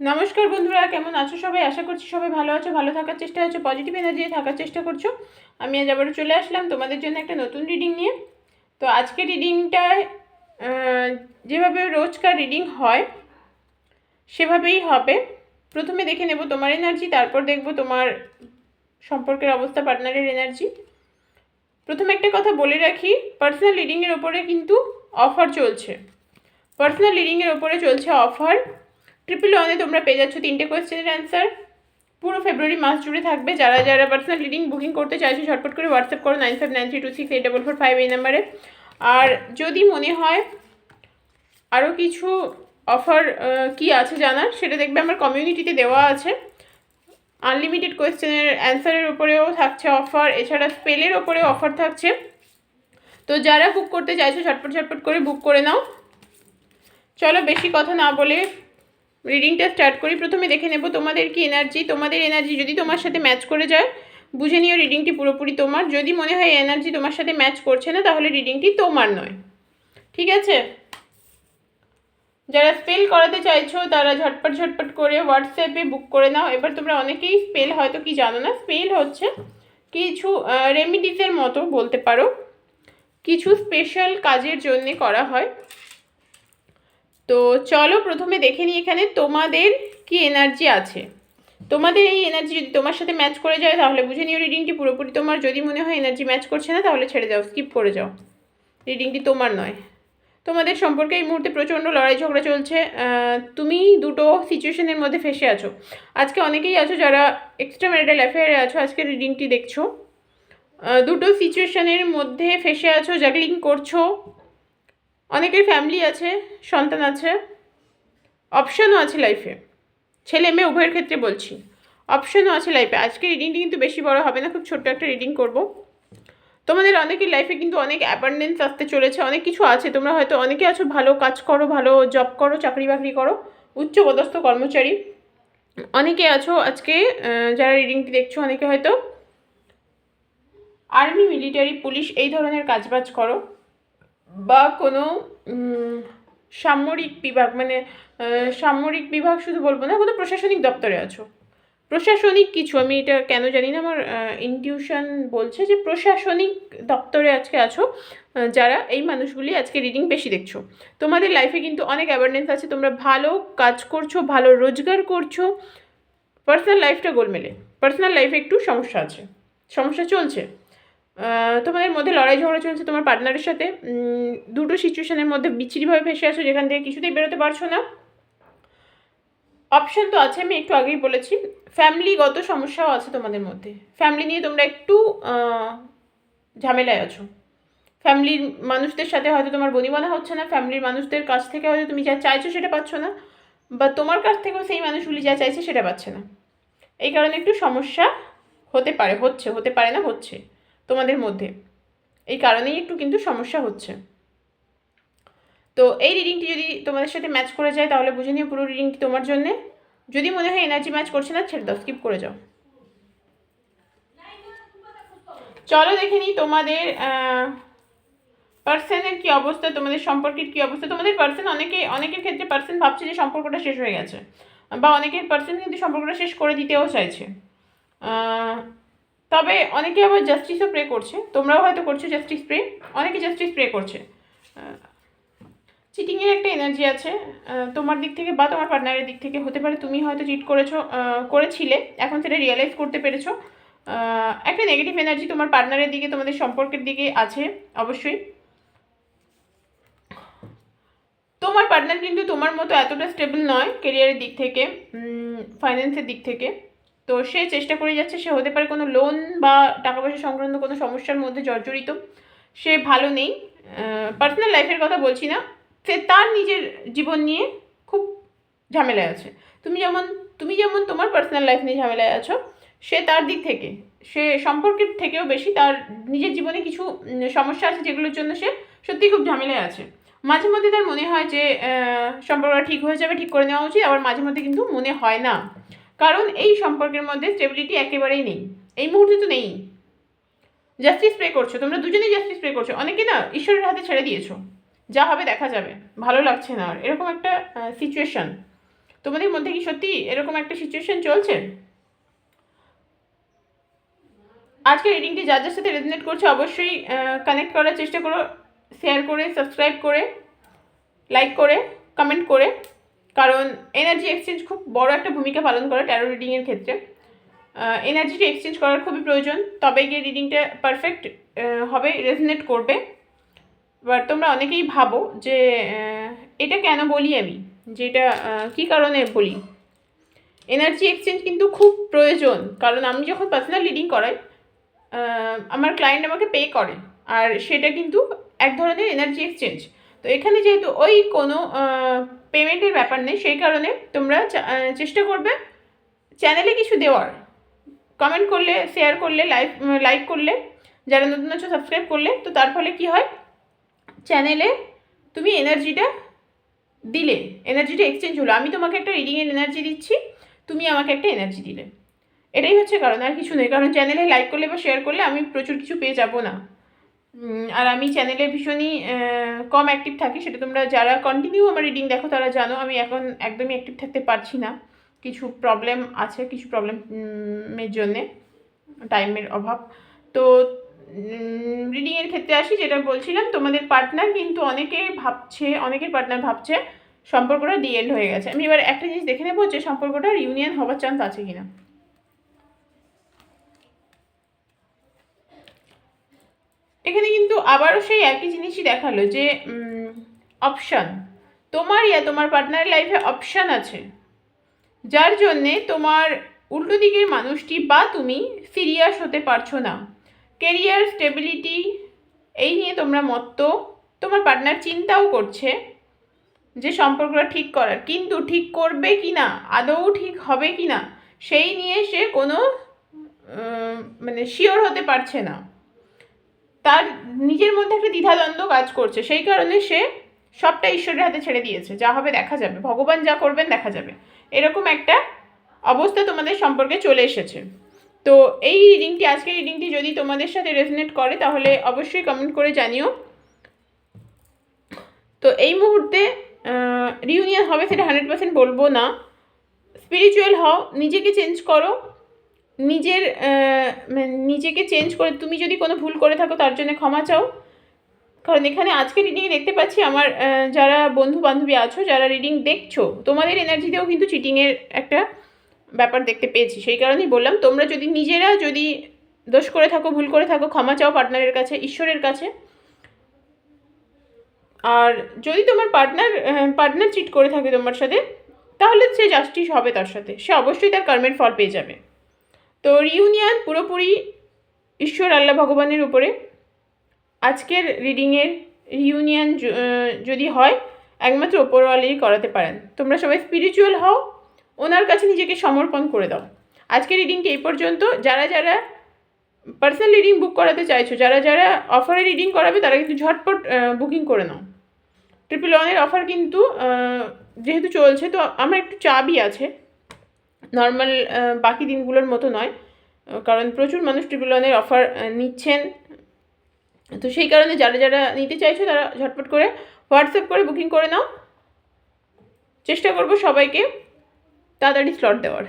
নমস্কার বন্ধুরা, কেমন আছো সবাই? আশা করছি সবাই ভালো আছো, ভালো থাকার চেষ্টা আছো পজিটিভ এনার্জি থাকার চেষ্টা করছ। আমি আজ আবারও চলে আসলাম তোমাদের জন্য একটা নতুন রিডিং নিয়ে। তো আজকে রিডিংটায় যেভাবে রোজকার রিডিং হয়, সেভাবেই হবে। প্রথমে দেখে নেব তোমার এনার্জি তারপর দেখব তোমার সম্পর্কের অবস্থা পার্টনারের এনার্জি প্রথমে একটা কথা বলে রাখি পার্সোনাল রিডিংয়ের ওপরে কিন্তু অফার চলছে। পার্সোনাল রিডিংয়ের ওপরে চলছে অফার ট্রিপল ওয়ানে তোমরা পেয়ে যাচ্ছ তিনটে কোয়েশ্চেনের অ্যান্সার পুরো ফেব্রুয়ারি মাস জুড়ে থাকবে। যারা যারা পার্সোনাল রিডিং বুকিং করতে চাইছো, ঝটপট করে হোয়াটসঅ্যাপ করো nine five nine three two six eight double four five এই নাম্বারে আর যদি মনে হয় আরও কিছু অফার কি আছে জানার, সেটা দেখবে আমার কমিউনিটিতে দেওয়া আছে। আনলিমিটেড কোয়েশ্চেনের অ্যান্সারের উপরেও থাকছে অফার এছাড়া স্পেলের ওপরেও অফার থাকছে। তো যারা বুক করতে চাইছো, ঝটপট ঝটপট করে বুক করে নাও। চলো বেশি কথা না বলে রিডিংটা স্টার্ট করি। প্রথমে দেখে নেব তোমাদের কি এনার্জি তোমাদের এনার্জি যদি তোমার সাথে ম্যাচ করে যায়, বুঝে নিও রিডিংটি পুরোপুরি তোমার। যদি মনে হয় এনার্জি তোমার সাথে ম্যাচ করছে না, তাহলে রিডিংটি তোমার নয়। ঠিক আছে? যারা স্পেল করাতে চাইছো, তারা ঝটপট ঝটপট করে হোয়াটসঅ্যাপে বুক করে নাও। এবার তোমরা অনেকেই স্পেল হয়তো কি জানো না। স্পেল হচ্ছে কিছু রেমিডিসের মতো বলতে পারো। কিছু স্পেশাল কাজের জন্যে করা হয়। তো চলো প্রথমে দেখে নিই এখানে তোমাদের কি এনার্জি আছে। তোমাদের এই এনার্জি যদি তোমার সাথে ম্যাচ করে যায় তাহলে বুঝে নিও রিডিংটি পুরোপুরি তোমার। যদি মনে হয় এনার্জি ম্যাচ করছে না তাহলে ছেড়ে যাও স্কিপ করে যাও। রিডিংটি তোমার নয়। তোমাদের সম্পর্কে এই মুহূর্তে প্রচণ্ড লড়াই ঝগড়া চলছে তুমি দুটো সিচুয়েশনের মধ্যে ফেসে আছো। আজকে অনেকেই আছো যারা এক্সট্রা ম্যারিটাল অ্যাফেয়ারে আছো, আজকে রিডিংটি দেখছ। দুটো সিচুয়েশনের মধ্যে ফেসে আছো জাগলিং করছ। অনেকের ফ্যামিলি আছে, সন্তান আছে অপশানও আছে লাইফে ছেলে মেয়ে উভয়ের ক্ষেত্রে বলছি অপশানও আছে লাইফে আজকে রিডিংটি কিন্তু বেশি বড় হবে না, খুব ছোট্ট একটা রিডিং করব। তোমাদের অনেকের লাইফে কিন্তু অনেক অ্যাবান্ডেন্স আসতে চলেছে, অনেক কিছু আছে। তোমরা হয়তো অনেকে আছো, ভালো কাজ করো, ভালো জব করো চাকরি বাকরি করো, উচ্চপদস্থ কর্মচারী। অনেকে আছো আজকে যারা রিডিংটি দেখছ, অনেকে হয়তো আর্মি মিলিটারি পুলিশ এই ধরনের কাজবাজ করো। বা কোনো সামরিক বিভাগ মানে সামরিক বিভাগ শুধু বলব না, কোনো প্রশাসনিক দপ্তরে আছো। প্রশাসনিক কিছু, আমি এটা কেন জানি না, আমার ইনটিউশন বলছে যে প্রশাসনিক দপ্তরে আজকে আছো যারা এই মানুষগুলি আজকে রিডিং বেশি দেখছ। তোমাদের লাইফে কিন্তু অনেক অ্যাওয়ারনেস আছে, তোমরা ভালো কাজ করছ, ভালো রোজগার করছ পার্সোনাল লাইফটা গোলমেলে। পার্সোনাল লাইফে একটু সমস্যা আছে। সমস্যা চলছে। তোমাদের মধ্যে লড়াই ঝগড়া চলছে তোমার পার্টনারের সাথে। দুটো সিচুয়েশনের মধ্যে বিচ্ছিরিভাবে ফেসে আসো, যেখান থেকে কিছুতেই বেরোতে পারছ না। অপশান তো আছে, আমি একটু আগেই বলেছি। ফ্যামিলিগত সমস্যাও আছে তোমাদের মধ্যে। ফ্যামিলি নিয়ে তোমরা একটু ঝামেলায় আছো। ফ্যামিলির মানুষদের সাথে হয়তো তোমার বনিবনা হচ্ছে না। ফ্যামিলির মানুষদের কাছ থেকে হয়তো তুমি যা চাইছো সেটা পাচ্ছ না। বা তোমার কাছ থেকেও সেই মানুষগুলি যা চাইছে সেটা পাচ্ছে না। এই কারণে একটু সমস্যা হতে পারে, হচ্ছে, হতে পারে না, হচ্ছে। তোমাদের মধ্যে। এই কারণেই একটু কিন্তু সমস্যা হচ্ছে। তো এই রিডিংটি যদি তোমাদের সাথে ম্যাচ করে যায়, তাহলে বুঝে নিও পুরো রিডিংটি তোমার জন্যে। যদি মনে হয় এনার্জি ম্যাচ করছে না, ছেড়ে দাও স্কিপ করে যাও। চলো দেখে নিই তোমাদের পার্সনের কী অবস্থা, তোমাদের সম্পর্কের কী অবস্থা। তোমাদের পার্সন অনেকে, অনেকের ক্ষেত্রে পার্সন ভাবছে যে সম্পর্কটা শেষ হয়ে গেছে। বা অনেকের পার্সন কিন্তু সম্পর্কটা শেষ করে দিতেও চাইছে। তবে অনেকে আবার জাস্টিসও প্রে করছে। তোমরাও হয়তো করছ জাস্টিস প্রে অনেকে জাস্টিস প্রে করছে। চিটিংয়ের একটা এনার্জি আছে। তোমার দিক থেকে বা তোমার পার্টনারের দিক থেকে হতে পারে। তুমি হয়তো চিট করেছ করেছিলে। এখন সেটা রিয়েলাইজ করতে পেরেছ। একটা নেগেটিভ এনার্জি তোমার পার্টনারের দিকে, তোমাদের সম্পর্কের দিকে আছে, অবশ্যই। তোমার পার্টনার কিন্তু তোমার মতো এতটা স্টেবল নয় কেরিয়ারের দিক থেকে ফাইন্যান্সের দিক থেকে। তো সে চেষ্টা করে যাচ্ছে, সে হতে পারে কোনো লোন বা টাকা পয়সা সংক্রান্ত কোনো সমস্যার মধ্যে জর্জরিত। সে ভালো নেই। পার্সোনাল লাইফের কথা বলছি না। সে তার নিজের জীবন নিয়ে খুব ঝামেলায় আছে। তুমি যেমন তুমি যেমন তোমার পার্সোনাল লাইফ নিয়ে ঝামেলায় আছো, সে তার দিক থেকে, সে সম্পর্কের থেকেও বেশি তার নিজের জীবনে কিছু সমস্যা আছে যেগুলোর জন্য সে সত্যিই খুব ঝামেলায় আছে। মাঝে মধ্যে তার মনে হয় যে সম্পর্কটা ঠিক হয়ে যাবে, ঠিক করে নেওয়া উচিত, আবার মাঝে মধ্যে কিন্তু মনে হয় না। কারণ এই সম্পর্কের মধ্যে স্টেবিলিটি একেবারেই নেই। এই মুহূর্তে তো নেই। জাস্টিস প্রে করছ, তোমরা দুজনেই জাস্টিস প্রে করছ। অনেকে না ঈশ্বরের হাতে ছেড়ে দিয়েছ। যা হবে দেখা যাবে। ভালো লাগছে না আর। এরকম একটা সিচুয়েশান তোমাদের মধ্যে কি সত্যি এরকম একটা সিচুয়েশন চলছে? আজকে রিডিংটি যার যার সাথে রেজনেট করছে অবশ্যই কানেক্ট করার চেষ্টা করো। শেয়ার করে সাবস্ক্রাইব করে লাইক করে কমেন্ট করে। কারণ এনার্জি এক্সচেঞ্জ খুব বড় একটা ভূমিকা পালন করে ট্যারো রিডিংয়ের ক্ষেত্রে। এনার্জিটা এক্সচেঞ্জ করার খুবই প্রয়োজন। তবে গিয়ে রিডিংটা পারফেক্ট হবে রেজনেট করবে। এবার তোমরা অনেকেই ভাবো যে এটা কেন বলি আমি? যে এটা কী কারণে বলি? এনার্জি এক্সচেঞ্জ কিন্তু খুব প্রয়োজন। কারণ আমি যখন পার্সোনাল রিডিং করাই আমার ক্লায়েন্ট আমাকে পে করে। আর সেটা কিন্তু এক ধরনের এনার্জি এক্সচেঞ্জ তো এখানে যেহেতু ওই কোনো পেমেন্টের ব্যাপার নেই, সেই কারণে তোমরা চেষ্টা করবে চ্যানেলে কিছু দেওয়ার। কমেন্ট করলে, শেয়ার করলে লাইক লাইক করলে, যারা নতুন নতুন সাবস্ক্রাইব করলে, তো তার ফলে কি হয়? চ্যানেলে তুমি এনার্জিটা দিলে, এনার্জিটা এক্সচেঞ্জ হলো। আমি তোমাকে একটা রিডিংয়ের এনার্জি দিচ্ছি, তুমি আমাকে একটা এনার্জি দিলে। এটাই হচ্ছে কারণ, আর কিছু নেই। কারণ চ্যানেলে লাইক করলে বা শেয়ার করলে আমি প্রচুর কিছু পেয়ে যাব না। আর আমি চ্যানেলে ভীষণই কম অ্যাক্টিভ থাকি, সেটা তোমরা যারা কন্টিনিউ আমার রিডিং দেখো তারা জানো, আমি এখন একদমই অ্যাক্টিভ থাকতে পারছি না। কিছু প্রবলেম আছে, কিছু প্রবলেমের জন্যে টাইমের অভাব। তো রিডিংয়ের ক্ষেত্রে আসি, যেটা বলছিলাম, তোমাদের পার্টনার কিন্তু অনেকে ভাবছে, অনেকের পার্টনার ভাবছে সম্পর্কটা ডিএন্ড হয়ে গেছে। আমি এবার একটা জিনিস দেখে নেব যে সম্পর্কটা ইউনিয়ন হওয়ার চান্স আছে কিনা। এখানে কিন্তু আবারও সেই একই জিনিসই দেখাল যে অপশান তোমার ইয়া, তোমার পার্টনারের লাইফে অপশান আছে। যার জন্যে তোমার উল্টো দিকের মানুষটি বা তুমি সিরিয়াস হতে পারছ না। কেরিয়ার স্টেবিলিটি এই নিয়ে তোমরা মত্ত। তোমার পার্টনার চিন্তাও করছে যে সম্পর্কটা ঠিক করার। কিন্তু ঠিক করবে কি না? আদৌ ঠিক হবে কি না? সেই নিয়ে সে কোনো মানে শিওর হতে পারছে না। তার নিজের মধ্যে একটা দ্বিধাদ্বন্দ্ব কাজ করছে। সেই কারণে সে সবটা ঈশ্বরের হাতে ছেড়ে দিয়েছে। যা হবে দেখা যাবে। ভগবান যা করবেন দেখা যাবে। এরকম একটা অবস্থা তোমাদের সম্পর্কে চলে এসেছে। তো এই রিডিংটি আজকের রিডিংটি যদি তোমাদের সাথে রেজনেট করে, তাহলে অবশ্যই কমেন্ট করে জানিও। তো এই মুহূর্তে রিউনিয়ন হবে সেটা হান্ড্রেড পার্সেন্ট বলব না। স্পিরিচুয়াল হও, নিজেকে চেঞ্জ করো। নিজের মানে নিজেকে চেঞ্জ করে, তুমি যদি কোনো ভুল করে থাকো, তার জন্য ক্ষমা চাও। কারণ এখানে আজকে রিডিংয়ে দেখতে পাচ্ছি আমার যারা বন্ধু বান্ধবী আছো, যারা রিডিং দেখছ, তোমাদের এনার্জিতেও কিন্তু চিটিংয়ের একটা ব্যাপার দেখতে পেয়েছি। সেই কারণেই বললাম, তোমরা যদি নিজেরা যদি দোষ করে থাকো, ভুল করে থাকো, ক্ষমা চাও পার্টনারের কাছে, ঈশ্বরের কাছে। আর যদি তোমার পার্টনার পার্টনার চিট করে থাকে তোমার সাথে, তাহলে সে জাস্টিস হবে তার সাথে। সে অবশ্যই তার কর্মের ফল পেয়ে যাবে। তো রিউনিয়ন পুরোপুরি ঈশ্বর আল্লাহ ভগবানের উপরে। আজকের রিডিংয়ের রিউনিয়ন যদি হয়, একমাত্র ওপরওয়ালেই করাতে পারেন। তোমরা সবাই স্পিরিচুয়াল হও, ওনার কাছে নিজেকে সমর্পণ করে দাও। আজকের রিডিংটি এই পর্যন্ত। যারা যারা পার্সোনাল রিডিং বুক করাতে চাইছো, যারা যারা অফারে রিডিং করাবে, তারা কিন্তু ঝটপট বুকিং করে নাও। ট্রিপল ওয়ানের অফার কিন্তু যেহেতু চলছে, তো আমার একটু চাপই আছে। নর্মাল বাকি দিনগুলোর মতো নয়, কারণ প্রচুর মানুষ ট্রিপল ওয়ানের অফার নিচ্ছেন। তো সেই কারণে যারা যারা নিতে চাইছো তারা ঝটপট করে হোয়াটসঅ্যাপ করে বুকিং করে নাও। চেষ্টা করব সবাইকে তাড়াতাড়ি স্লট দেওয়ার।